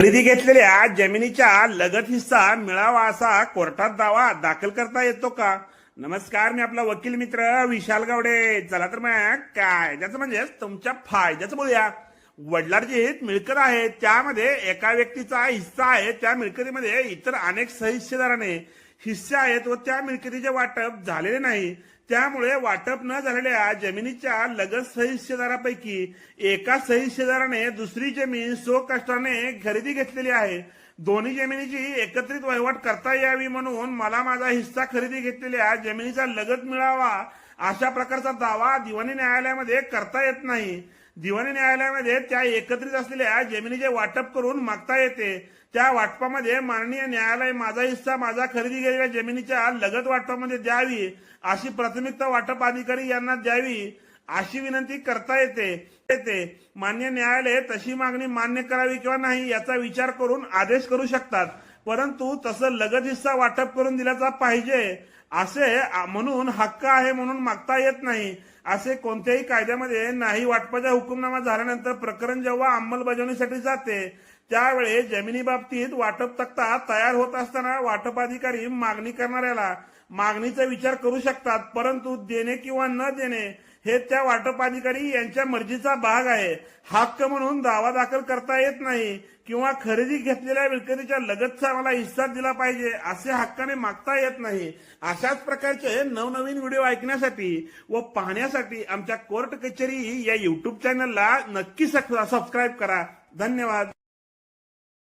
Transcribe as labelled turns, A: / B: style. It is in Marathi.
A: खरेदी घेतलेल्या जमिनीच्या लगत हिस्सा मिळावा असा कोर्टात दावा दाखल करता येतो का? नमस्कार मी आपला वकील मित्र विशाल गावडे. चला तर मग कायद्याचं म्हणजे तुमच्या फायद्याचं बोलूया. वडिलांची मिळकत आहे त्यामध्ये एका व्यक्तीचा हिस्सा आहे त्या मिळकतीमध्ये इतर अनेक सहिस्सेदाराने हिस्से आहेत व त्या मिळकतीचे वाटप झालेले नाही त्यामुळे वाटप न झालेल्या जमिनीच्या लगत सहिस्सेदारापैकी एका सहिस्सेदाराने दुसरी जमीन स्वकष्टाने खरेदी घेतलेली आहे. दोन्ही जमिनीची एकत्रित वहिवाट करता यावी म्हणून मला माझा हिस्सा खरेदी घेतलेल्या जमिनीचा लगत मिळावा अशा प्रकारचा दावा दिवाणी न्यायालयामध्ये करता येत नाही. दिवाणी न्यायालयामध्ये त्या एकत्रित असलेल्या जमिनीचे वाटप करून मागता येते त्या वाटपामध्ये माननीय न्यायालय माझा हिस्सा माझा खरेदी केलेल्या जमिनीच्या लगत वाटपामध्ये द्यावी अशी प्राथमिकता वाटप अधिकारी यांना द्यावी अशी विनंती करता येते येते. मान्य न्यायालय तशी मागणी मान्य करावी किंवा नाही याचा विचार करून आदेश करू शकतात. परंतु तसं लगत हिस्सा वाटप करून दिल्याचा पाहिजे असे म्हणून हक्क आहे म्हणून मागता येत नाही असे कोणत्याही कायद्यामध्ये नाही वाटपाचा हुकुमनामा झाल्यानंतर प्रकरण जेव्हा अंमलबजावणीसाठी जाते त्यावेळी जमिनी बाबतीत वाटप तक्ता तयार होत असताना वाटप अधिकारी मागणी करणाऱ्याला मागणीचा विचार करू शकतात परंतु देणे किंवा न देणे हे त्या वाटप अधिकारी यांच्या मर्जीचा भाग आहे. हक्क म्हणून दावा दाखल करता येत नाही किंवा खरेदी घेतलेल्या विकतीच्या लगतचा मला हिस्सा दिला पाहिजे असे हक्काने मागता येत नाही. अशाच प्रकारचे नवनवीन व्हिडिओ ऐकण्यासाठी व पाहण्यासाठी आमच्या कोर्ट कचेरी या युट्यूब चॅनलला नक्की सबस्क्राईब करा. धन्यवाद.